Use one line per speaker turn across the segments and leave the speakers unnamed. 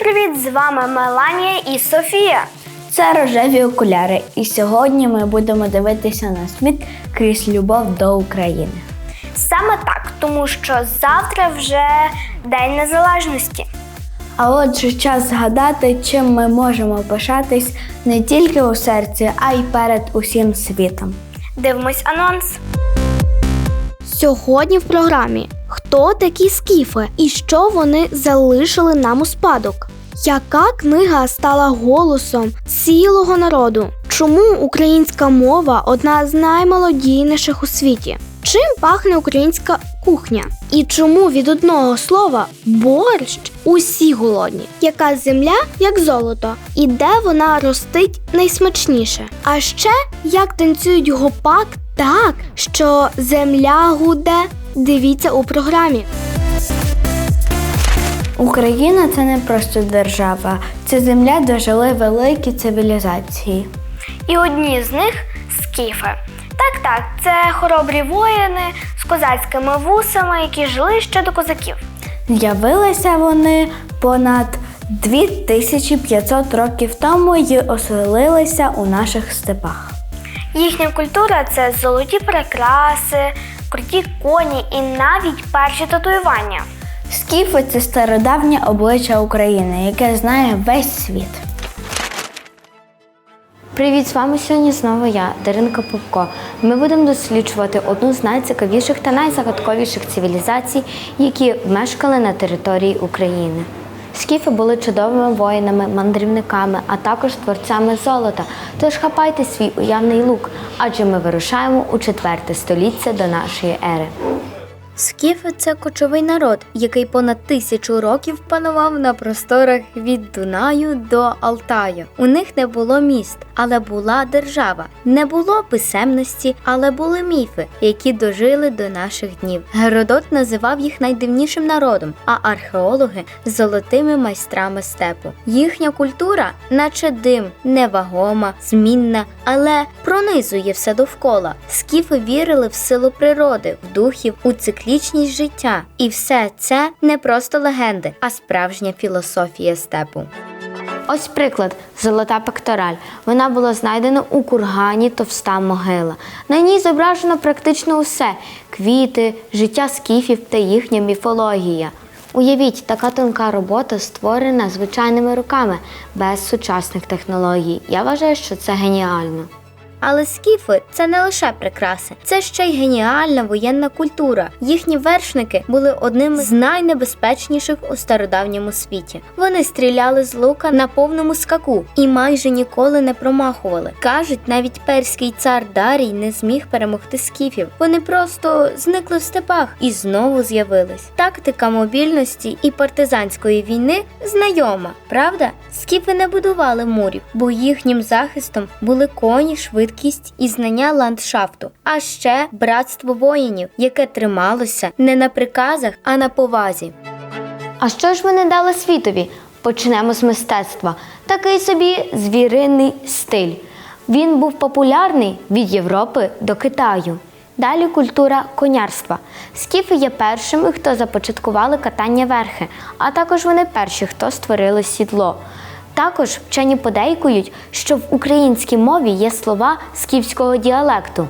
Привіт-привіт! З вами Меланія і Софія.
Це рожеві окуляри, і сьогодні ми будемо дивитися на світ крізь любов до України.
Саме так, тому що завтра вже День Незалежності.
А отже, час згадати, чим ми можемо пишатись не тільки у серці, а й перед усім світом.
Дивимось анонс.
Сьогодні в програмі Хто такі скіфи і що вони залишили нам у спадок? Яка книга стала голосом цілого народу? Чому українська мова одна з наймолодійніших у світі? Чим пахне українська кухня? І чому від одного слова борщ усі голодні? Яка земля як золото? І де вона ростить найсмачніше? А ще як танцюють гопак так, що земля гуде? Дивіться у програмі.
Україна це не просто держава, це земля, де жили великі цивілізації.
І одні з них скіфи. Так, так, це хоробрі воїни з козацькими вусами, які жили ще до козаків.
З'явилися вони понад 2500 років тому і оселилися у наших степах.
Їхня культура це золоті прикраси, круті коні і навіть перші татуювання.
Скіфи це стародавнє обличчя України, яке знає весь світ.
Привіт, з вами сьогодні знову я, Даринка Попко. Ми будемо досліджувати одну з найцікавіших та найзагадковіших цивілізацій, які мешкали на території України. Скіфи були чудовими воїнами, мандрівниками, а також творцями золота. Тож хапайте свій уявний лук, адже ми вирушаємо у четверте століття до нашої ери.
Скіфи це кочовий народ, який понад тисячу років панував на просторах від Дунаю до Алтаю. У них не було міст, але була держава. Не було писемності, але були міфи, які дожили до наших днів. Геродот називав їх найдивнішим народом, а археологи золотими майстрами степу. Їхня культура, наче дим, невагома, змінна, але пронизує все довкола. Скіфи вірили в силу природи, в духів, у циклічність життя. І все це не просто легенди, а справжня філософія степу.
Ось приклад золота пектораль. Вона була знайдена у кургані товста могила. На ній зображено практично усе: квіти, життя скіфів та їхня міфологія. Уявіть, така тонка робота створена звичайними руками, без сучасних технологій. Я вважаю, що це геніально.
Але скіфи це не лише прикраси, це ще й геніальна воєнна культура. Їхні вершники були одними з найнебезпечніших у стародавньому світі. Вони стріляли з лука на повному скаку і майже ніколи не промахували. Кажуть, навіть перський цар Дарій не зміг перемогти скіфів. Вони просто зникли в степах і знову з'явились. Тактика мобільності і партизанської війни знайома, правда? Скіфи не будували мурів, бо їхнім захистом були коні, швидкість і знання ландшафту, а ще братство воїнів, яке трималося не на приказах, а на повазі.
А що ж вони дали світові? Почнемо з мистецтва. Такий собі звіринний стиль. Він був популярний від Європи до Китаю. Далі культура конярства. Скіфи є першими, хто започаткували катання верхи, а також вони перші, хто створили сідло. Також вчені подейкують, що в українській мові є слова скіфського діалекту.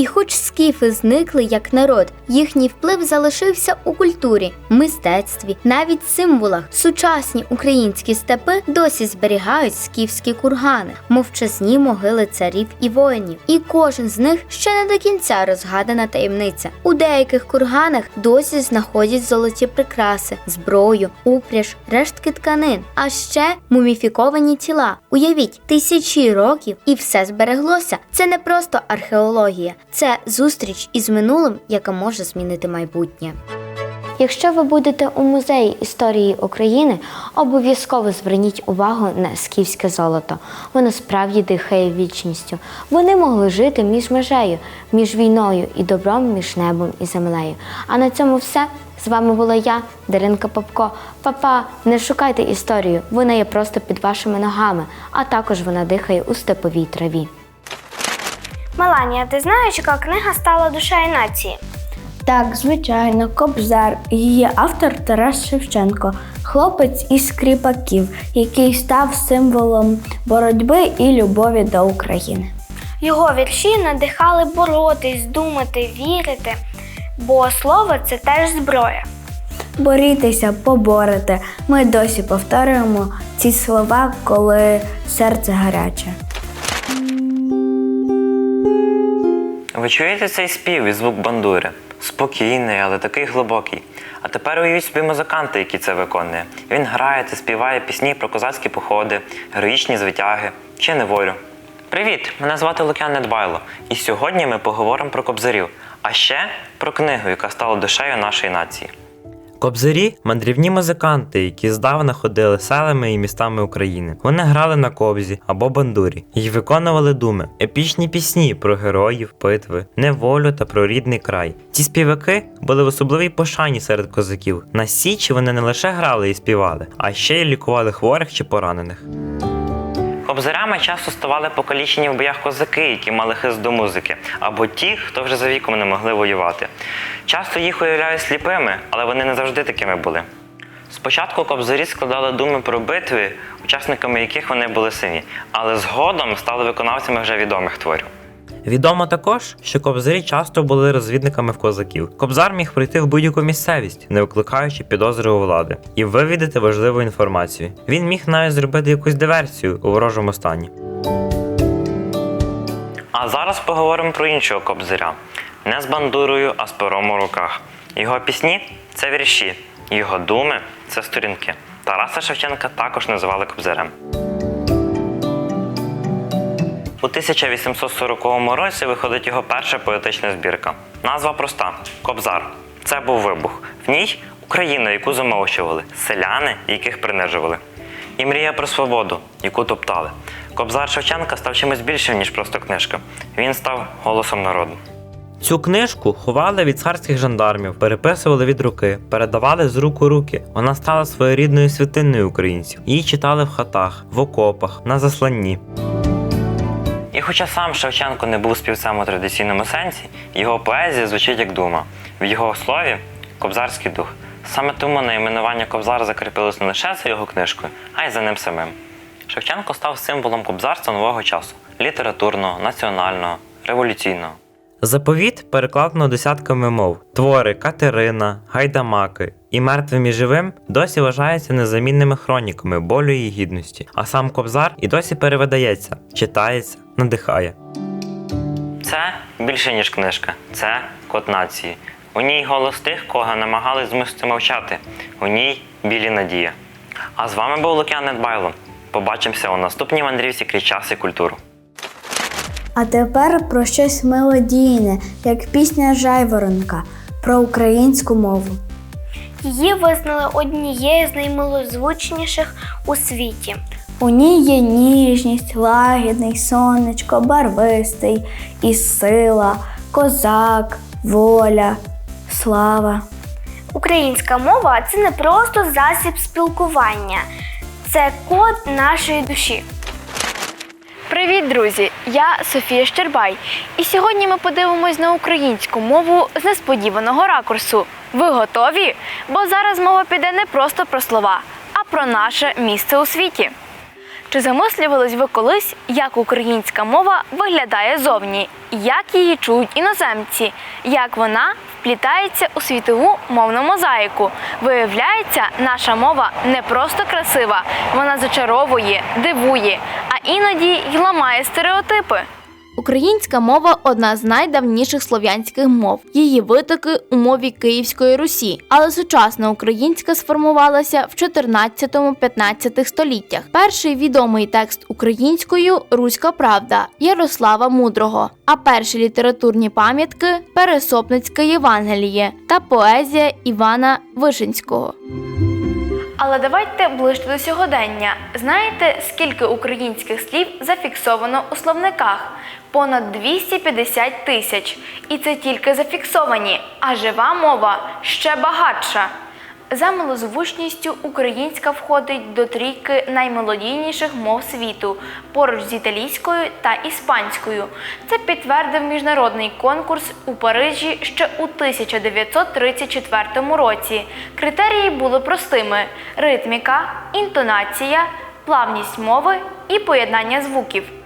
І хоч скіфи зникли як народ, їхній вплив залишився у культурі, мистецтві, навіть символах. Сучасні українські степи досі зберігають скіфські кургани, мовчазні могили царів і воїнів. І кожен з них ще не до кінця розгадана таємниця. У деяких курганах досі знаходять золоті прикраси, зброю, упряж, рештки тканин, а ще муміфіковані тіла. Уявіть, тисячі років і все збереглося. Це не просто археологія, це зустріч із минулим, яка може змінити майбутнє.
Якщо ви будете у музеї історії України, обов'язково зверніть увагу на скіфське золото. Воно справді дихає вічністю. Вони могли жити між межею, між війною і добром, між небом і землею. А на цьому все. З вами була я, Даринка Попко. Папа, не шукайте історію, вона є просто під вашими ногами, а також вона дихає у степовій траві.
Меланія, ти знаєш, яка книга стала душею нації?
Так, звичайно, Кобзар, її автор Тарас Шевченко, хлопець із кріпаків, який став символом боротьби і любові до України.
Його вірші надихали боротись, думати, вірити, бо слово це теж зброя.
Борітеся, поборете. Ми досі повторюємо ці слова, коли серце гаряче.
Ви чуєте цей спів і звук бандури? Спокійний, але такий глибокий. А тепер уявіть собі музиканта, який це виконує. Він грає та співає пісні про козацькі походи, героїчні звитяги чи неволю. Привіт! Мене звати Лук'ян Недбайло, і сьогодні ми поговоримо про кобзарів, а ще про книгу, яка стала душею нашої нації. Кобзарі мандрівні музиканти, які здавна ходили селами і містами України. Вони грали на кобзі або бандурі і виконували думи, епічні пісні про героїв, битви, неволю та про рідний край. Ці співаки були в особливій пошані серед козаків. На січі вони не лише грали і співали, а ще й лікували хворих чи поранених. Кобзарями часто ставали покалічені в боях козаки, які мали хист до музики, або ті, хто вже за віком не могли воювати. Часто їх уявляють сліпими, але вони не завжди такими були. Спочатку кобзарі складали думи про битви, учасниками яких вони були сині, але згодом стали виконавцями вже відомих творів. Відомо також, що кобзарі часто були розвідниками в козаків. Кобзар міг прийти в будь-яку місцевість, не викликаючи підозри у влади, і вивідати важливу інформацію. Він міг навіть зробити якусь диверсію у ворожому стані. А зараз поговоримо про іншого кобзаря. Не з бандурою, а з пером у руках. Його пісні це вірші, його думи це сторінки. Тараса Шевченка також називали кобзарем. У 1840 році виходить його перша поетична збірка. Назва проста Кобзар. Це був вибух. В ній Україна, яку замовчували, селяни, яких принижували. І мрія про свободу, яку топтали. Кобзар Шевченка став чимось більшим, ніж просто книжка. Він став голосом народу. Цю книжку ховали від царських жандармів, переписували від руки, передавали з рук у руки. Вона стала своєрідною святинною українців. Її читали в хатах, в окопах, на засланні. І хоча сам Шевченко не був співцем у традиційному сенсі, його поезія звучить як дума. В його слові кобзарський дух. Саме тому найменування Кобзар закріпилось не лише за його книжкою, а й за ним самим. Шевченко став символом кобзарства нового часу літературного, національного, революційного. Заповіт перекладено десятками мов. Твори Катерина, Гайдамаки і мертвим і живим досі вважаються незамінними хроніками болю і гідності, а сам Кобзар і досі перевидається, читається, надихає. Це більше ніж книжка, це код нації. У ній голос тих, кого намагались змусити мовчати. У ній білі надія. А з вами був Лук'ян Недбайло. Побачимося у наступній мандрівці крізь час і культуру.
А тепер про щось мелодійне, як пісня Жайворонка про українську мову.
Її визнали однією з наймилозвучніших у світі.
У ній є ніжність, лагідний, сонечко, барвистий, і сила, козак, воля, слава.
Українська мова це не просто засіб спілкування, це код нашої душі.
Привіт, друзі! Я Софія Щербай. І сьогодні ми подивимось на українську мову з несподіваного ракурсу. Ви готові? Бо зараз мова піде не просто про слова, а про наше місце у світі. Чи замислювались ви колись, як українська мова виглядає зовні, як її чують іноземці, як вона вплітається у світову мовну мозаїку? Виявляється, наша мова не просто красива, вона зачаровує, дивує, а іноді й ламає стереотипи. Українська мова одна з найдавніших слов'янських мов. Її витоки у мові Київської Русі. Але сучасна українська сформувалася в 14-15 століттях. Перший відомий текст українською Руська Правда Ярослава Мудрого. А перші літературні пам'ятки Пересопницьке Євангеліє та поезія Івана Вишинського. Але давайте ближче до сьогодення. Знаєте, скільки українських слів зафіксовано у словниках? Понад 250 тисяч. І це тільки зафіксовані, а жива мова ще багатша. За малозвучністю українська входить до трійки наймелодійніших мов світу поруч з італійською та іспанською. Це підтвердив міжнародний конкурс у Парижі ще у 1934 році. Критерії були простими: ритміка, інтонація, плавність мови і поєднання звуків.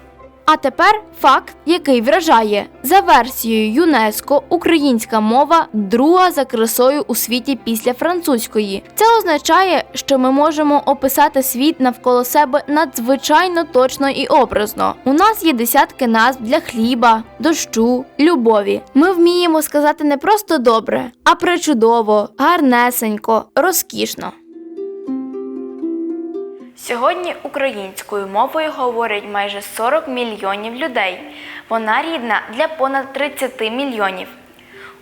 А тепер факт, який вражає. За версією ЮНЕСКО, українська мова друга за красою у світі після французької. Це означає, що ми можемо описати світ навколо себе надзвичайно точно і образно. У нас є десятки назв для хліба, дощу, любові. Ми вміємо сказати не просто добре, а причудово, гарнесенько, розкішно.
Сьогодні українською мовою говорять майже 40 мільйонів людей. Вона рідна для понад 30 мільйонів.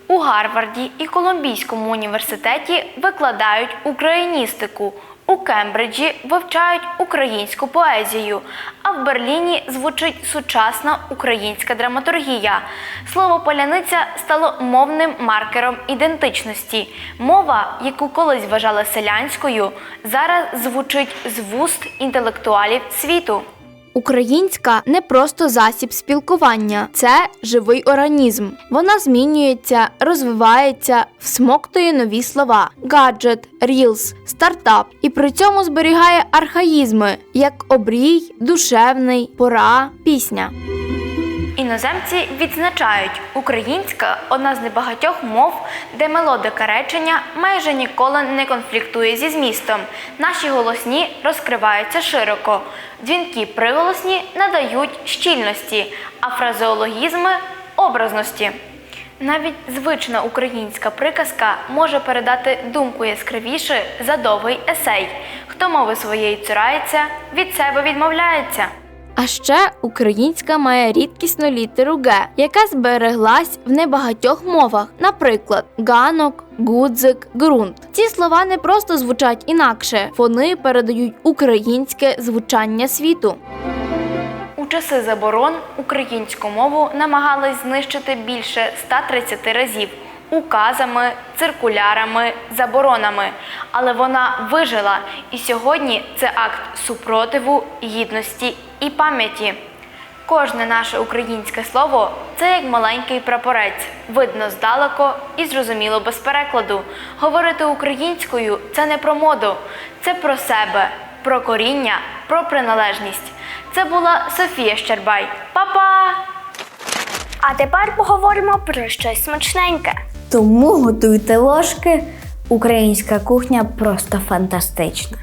У Гарварді і Колумбійському університеті викладають україністику. У Кембриджі вивчають українську поезію, а в Берліні звучить сучасна українська драматургія. Слово поляниця стало мовним маркером ідентичності. Мова, яку колись вважали селянською, зараз звучить з вуст інтелектуалів світу.
Українська не просто засіб спілкування, це живий організм. Вона змінюється, розвивається, всмоктує нові слова: гаджет, рілс, стартап, і при цьому зберігає архаїзми, як обрій, душевний, пора, пісня.
Іноземці відзначають, українська одна з небагатьох мов, де мелодика речення майже ніколи не конфліктує зі змістом. Наші голосні розкриваються широко. Дзвінки приголосні надають щільності, а фразеологізми образності. Навіть звична українська приказка може передати думку яскравіше за довгий есей. Хто мови своєї цурається, від себе відмовляється.
А ще українська має рідкісну літеру Г, яка збереглась в небагатьох мовах, наприклад, ганок, гудзик, ґрунт. Ці слова не просто звучать інакше, вони передають українське звучання світу.
У часи заборон українську мову намагались знищити більше 130 разів указами, циркулярами, заборонами. Але вона вижила, і сьогодні це акт супротиву, гідності і пам'яті. Кожне наше українське слово це як маленький прапорець, видно здалеку і зрозуміло без перекладу. Говорити українською це не про моду, це про себе, про коріння, про приналежність. Це була Софія Щербай. Па-па!
А тепер поговоримо про щось смачненьке.
Тому готуйте ложки. Українська кухня просто фантастична.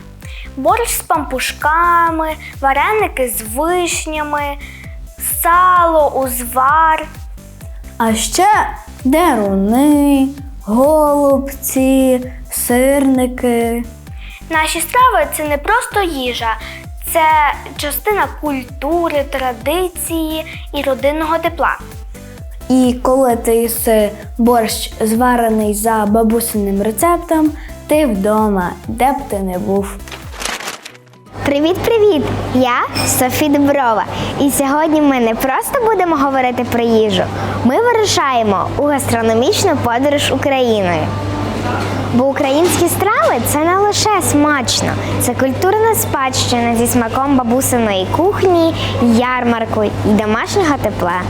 Борщ з пампушками, вареники з вишнями, сало, узвар.
А ще деруни, голубці, сирники.
Наші страви це не просто їжа, це частина культури, традиції і родинного тепла.
І коли ти їси борщ зварений за бабусиним рецептом, ти вдома, де б ти не був.
Привіт-привіт! Я Софі Доброва. І сьогодні ми не просто будемо говорити про їжу. Ми вирушаємо у гастрономічну подорож Україною. Бо українські страви це не лише смачно, це культурна спадщина зі смаком бабусиної кухні, ярмарку і домашнього тепла.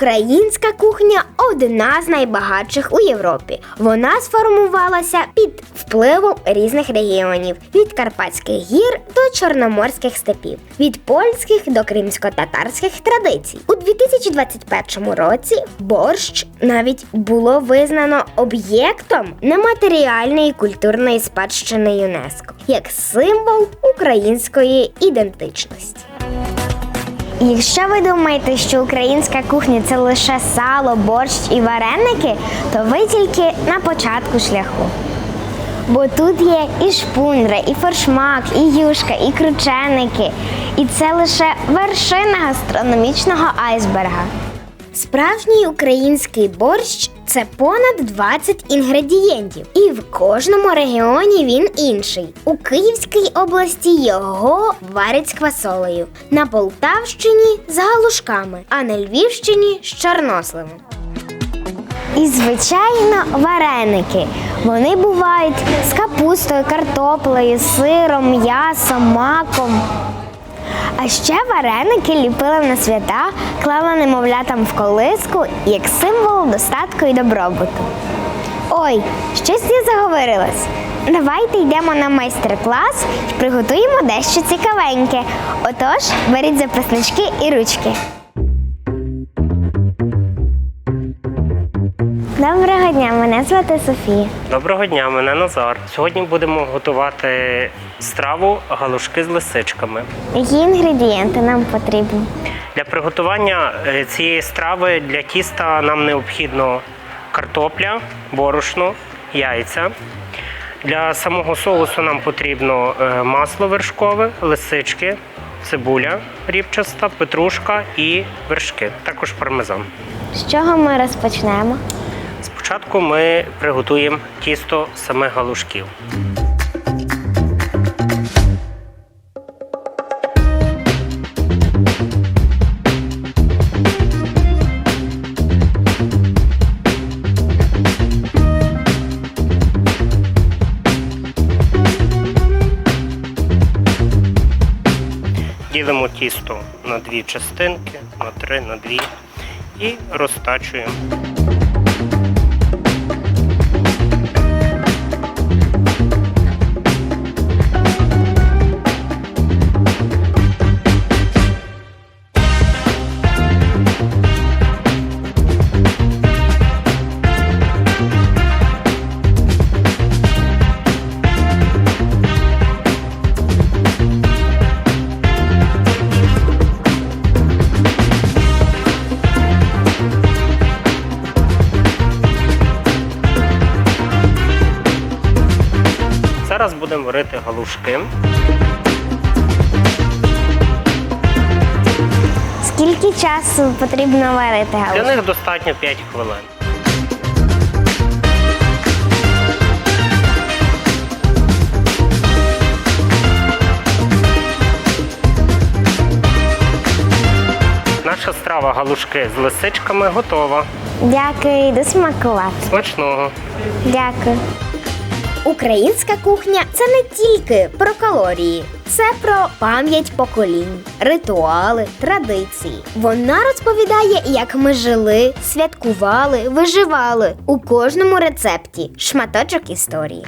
Українська кухня одна з найбагатших у Європі. Вона сформувалася під впливом різних регіонів від Карпатських гір до чорноморських степів, від польських до кримсько-татарських традицій. У 2021 році борщ навіть було визнано об'єктом нематеріальної культурної спадщини ЮНЕСКО як символ української ідентичності. Якщо ви думаєте, що українська кухня це лише сало, борщ і вареники, то ви тільки на початку шляху. Бо тут є і шпундра, і форшмак, і юшка, і крученики. І це лише вершина гастрономічного айсберга. Справжній український борщ це понад 20 інгредієнтів, і в кожному регіоні він інший. У Київській області його варять з квасолею, на Полтавщині з галушками, а на Львівщині з чорносливом. І, звичайно, вареники. Вони бувають з капустою, картоплею, сиром, м'ясом, маком. А ще вареники ліпили на свята, клала немовлятам в колиску як символ достатку і добробуту. Ой, щось я заговорилась. Давайте йдемо на майстер-клас і приготуємо дещо цікавеньке. Отож, беріть записнички і ручки. Доброго дня, мене звати Софія.
Доброго дня, мене Назар. Сьогодні будемо готувати страву галушки з лисичками.
Які інгредієнти нам потрібні?
Для приготування е, цієї страви для тіста нам необхідно картопля, борошно, яйця. Для самого соусу нам потрібно е, масло вершкове, лисички, цибуля рібчаста, петрушка і вершки, також пармезан.
З чого ми розпочнемо?
Спочатку ми приготуємо тісто самих галушків. Ділимо тісто на дві частинки, на три, на дві і розтачуємо. Зараз будемо варити галушки.
Скільки часу потрібно варити
Для
галушки?
них достатньо 5 хвилин. Наша страва галушки з лисичками готова.
Дякую, йду смакувати.
Смачного!
Дякую.
Українська кухня це не тільки про калорії, це про пам'ять поколінь, ритуали, традиції. Вона розповідає, як ми жили, святкували, виживали у кожному рецепті шматочок історії.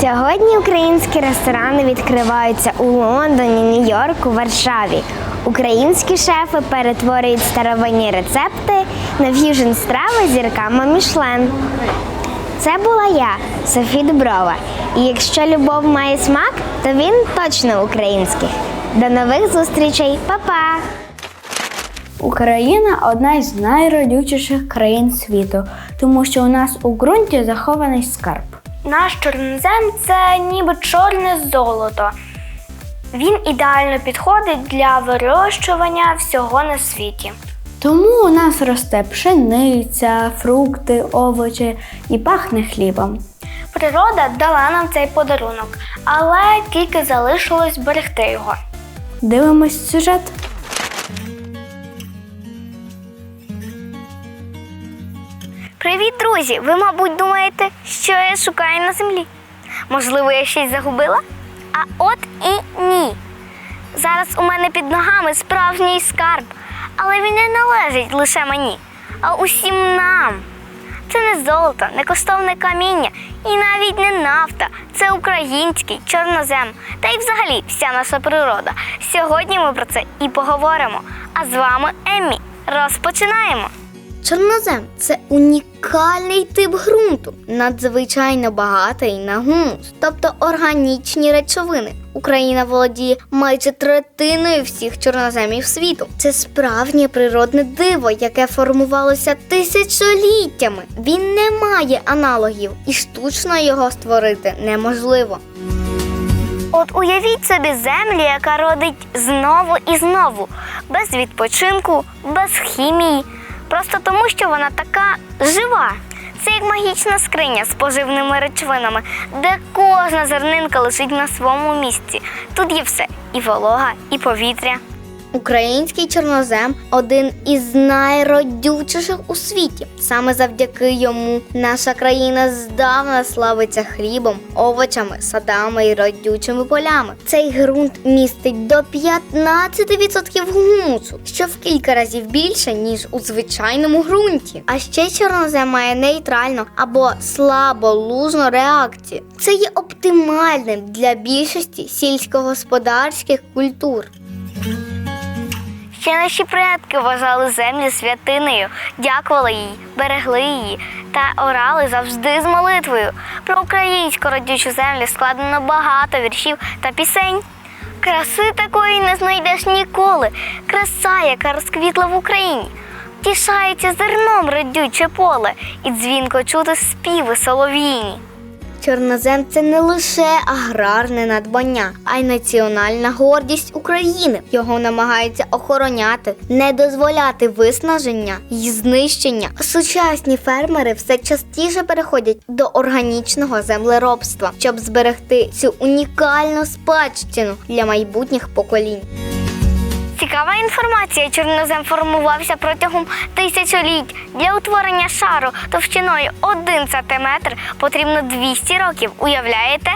Сьогодні українські ресторани відкриваються у Лондоні, Нью-Йорку, Варшаві. Українські шефи перетворюють старовинні рецепти на ф'южн страви зірками Мішлен. Це була я, Софі Дуброва. І якщо любов має смак, то він точно український. До нових зустрічей, Па-па!
Україна одна із найродючіших країн світу, тому що у нас у ґрунті захований скарб.
Наш чорнозем це ніби чорне золото. Він ідеально підходить для вирощування всього на світі.
Тому у нас росте пшениця, фрукти, овочі і пахне хлібом.
Природа дала нам цей подарунок, але тільки залишилось берегти його.
Дивимось сюжет.
Привіт, друзі! Ви, мабуть, думаєте, що я шукаю на землі? Можливо, я щось загубила? А от і ні. Зараз у мене під ногами справжній скарб, але він не належить лише мені, а усім нам. Це не золото, не коштовне каміння і навіть не нафта. Це український чорнозем та й взагалі вся наша природа. Сьогодні ми про це і поговоримо. А з вами Еммі. Розпочинаємо.
Чорнозем це унікальний тип ґрунту, надзвичайно багатий на гумус, тобто органічні речовини. Україна володіє майже третиною всіх чорноземів світу. Це справжнє природне диво, яке формувалося тисячоліттями. Він не має аналогів, і штучно його створити неможливо.
От уявіть собі землю, яка родить знову і знову, без відпочинку, без хімії, просто тому, що вона така жива. Це як магічна скриня з поживними речовинами, де кожна зернинка лежить на своєму місці. Тут є все і волога, і повітря.
Український чорнозем один із найродючіших у світі. Саме завдяки йому наша країна здавна славиться хлібом, овочами, садами і родючими полями. Цей ґрунт містить до 15% гумусу, що в кілька разів більше, ніж у звичайному ґрунті. А ще чорнозем має нейтральну або слаболужну реакцію. Це є оптимальним для більшості сільськогосподарських культур.
Ще наші предки вважали землю святиною, дякували їй, берегли її та орали завжди з молитвою. Про українську родючу землю складено багато віршів та пісень. Краси такої не знайдеш ніколи. Краса, яка розквітла в Україні. Тішається зерном родюче поле, і дзвінко чути співи солов'їні.
Чорнозем це не лише аграрне надбання, а й національна гордість України. Його намагаються охороняти, не дозволяти виснаження і знищення. Сучасні фермери все частіше переходять до органічного землеробства, щоб зберегти цю унікальну спадщину для майбутніх поколінь.
Цікава інформація. Чорнозем формувався протягом тисячоліть. Для утворення шару товщиною 1 см потрібно 200 років. Уявляєте?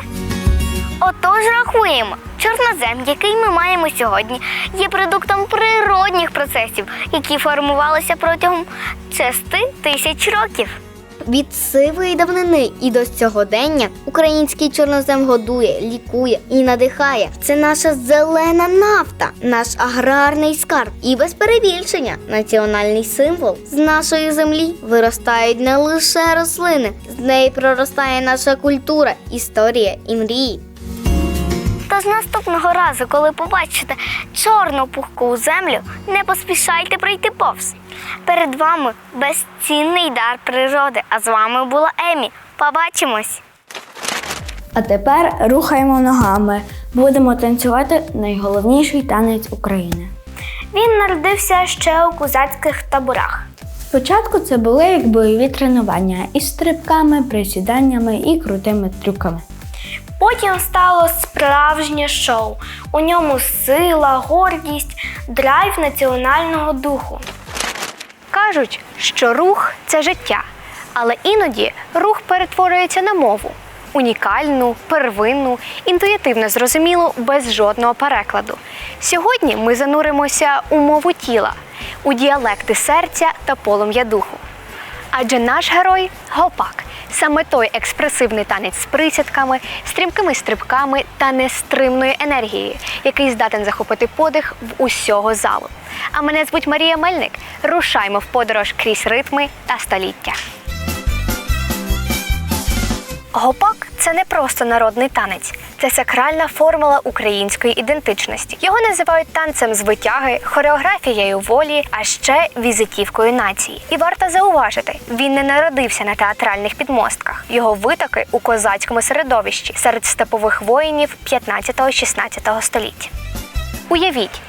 Отож рахуємо. Чорнозем, який ми маємо сьогодні, є продуктом природних процесів, які формувалися протягом 6 тисяч років.
Від сивої давнини і до сьогодення український чорнозем годує, лікує і надихає. Це наша зелена нафта, наш аграрний скарб і без перебільшення національний символ. З нашої землі виростають не лише рослини, з неї проростає наша культура, історія і мрії.
Тож наступного разу, коли побачите чорну пухку землю, не поспішайте пройти повз. Перед вами безцінний дар природи, а з вами була Емі. Побачимось!
А тепер рухаємо ногами. Будемо танцювати найголовніший танець України.
Він народився ще у козацьких таборах.
Спочатку це були як бойові тренування із стрибками, присіданнями і крутими трюками.
Потім стало справжнє шоу. У ньому сила, гордість, драйв національного духу.
Кажуть, що рух це життя, але іноді рух перетворюється на мову унікальну, первинну, інтуїтивно зрозумілу, без жодного перекладу. Сьогодні ми зануримося у мову тіла, у діалекти серця та полум'я духу. Адже наш герой гопак саме той експресивний танець з присядками, стрімкими стрибками та нестримною енергією, який здатен захопити подих в усього залу. А мене звуть Марія Мельник. Рушаймо в подорож крізь ритми та століття. Гопак це не просто народний танець, це сакральна формула української ідентичності. Його називають танцем з витяги, хореографією волі, а ще візитівкою нації. І варто зауважити, він не народився на театральних підмостках. Його витоки у козацькому середовищі серед степових воїнів 15-16 століття. Уявіть,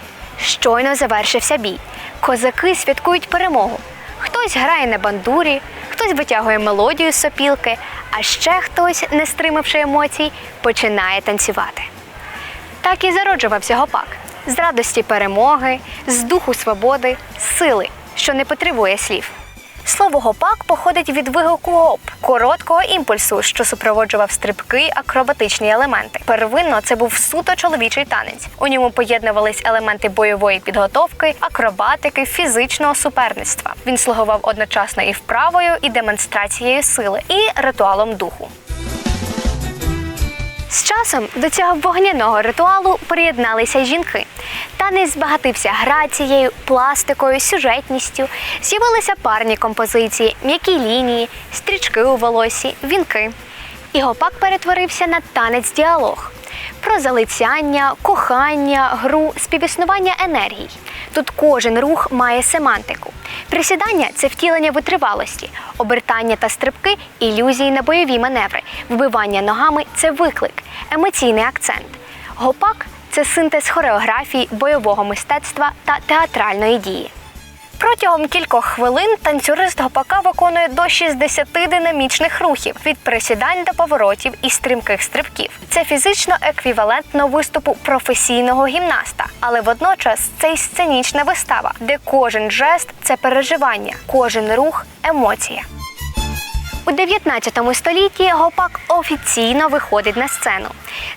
щойно завершився бій. Козаки святкують перемогу. Хтось грає на бандурі, хтось витягує мелодію з сопілки, а ще хтось, не стримавши емоцій, починає танцювати. Так і зароджувався гопак з радості перемоги, з духу свободи, сили, що не потребує слів. Слово гопак походить від вигуку гоп, короткого імпульсу, що супроводжував стрибки акробатичні елементи. Первинно це був суто чоловічий танець. У ньому поєднувались елементи бойової підготовки, акробатики, фізичного суперництва. Він слугував одночасно і вправою, і демонстрацією сили, і ритуалом духу. З часом до цього вогняного ритуалу приєдналися жінки. Танець збагатився грацією, пластикою, сюжетністю. З'явилися парні композиції, м'які лінії, стрічки у волосі, вінки. І гопак перетворився на танець-діалог про залицяння, кохання, гру, співіснування енергій. Тут кожен рух має семантику. Присідання це втілення витривалості, обертання та стрибки ілюзії на бойові маневри, вбивання ногами це виклик, емоційний акцент. Гопак це синтез хореографії, бойового мистецтва та театральної дії. Протягом кількох хвилин танцюрист гопака виконує до 60 динамічних рухів від присідань до поворотів і стрімких стрибків. Це фізично еквівалентно виступу професійного гімнаста, але водночас це й сценічна вистава, де кожен жест це переживання, кожен рух емоція. У 19 столітті гопак офіційно виходить на сцену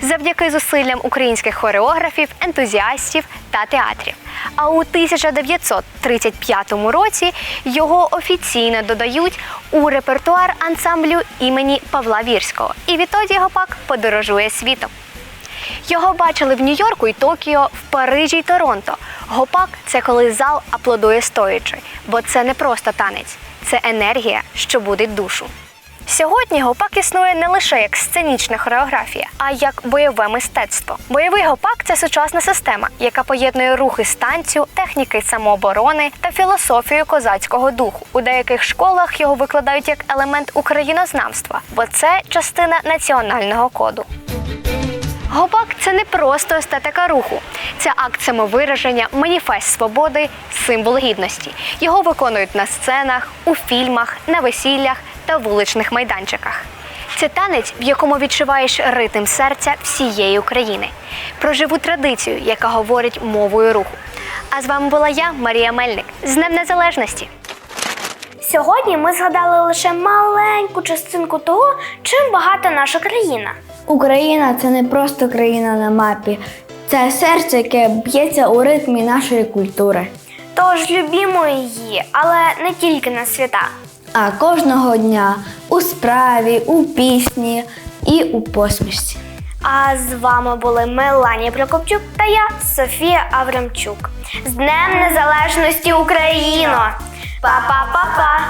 завдяки зусиллям українських хореографів, ентузіастів та театрів. А у 1935 році його офіційно додають у репертуар ансамблю імені Павла Вірського. І відтоді гопак подорожує світом. Його бачили в Нью-Йорку і Токіо, в Парижі й Торонто. Гопак це коли зал аплодує стоячи, бо це не просто танець, це енергія, що будить душу. Сьогодні гопак існує не лише як сценічна хореографія, а як бойове мистецтво. Бойовий гопак це сучасна система, яка поєднує рухи з танцю, техніки самооборони та філософію козацького духу. У деяких школах його викладають як елемент українознавства, бо це частина національного коду. Гопак це не просто естетика руху, це акт самовираження, маніфест свободи, символ гідності. Його виконують на сценах, у фільмах, на весіллях та вуличних майданчиках. Це танець, в якому відчуваєш ритм серця всієї України, про живу традицію, яка говорить мовою руху. А з вами була я, Марія Мельник, з Днем Незалежності.
Сьогодні ми згадали лише маленьку частинку того, чим багата наша країна. Україна це не просто країна на мапі, це серце, яке б'ється у ритмі нашої культури.
Тож любімо її, але не тільки на свята.
А кожного дня у справі, у пісні і у посмішці.
А з вами були Меланія Прокопчук та я, Софія Аврамчук. З Днем Незалежності Україно! Па-па-па-па!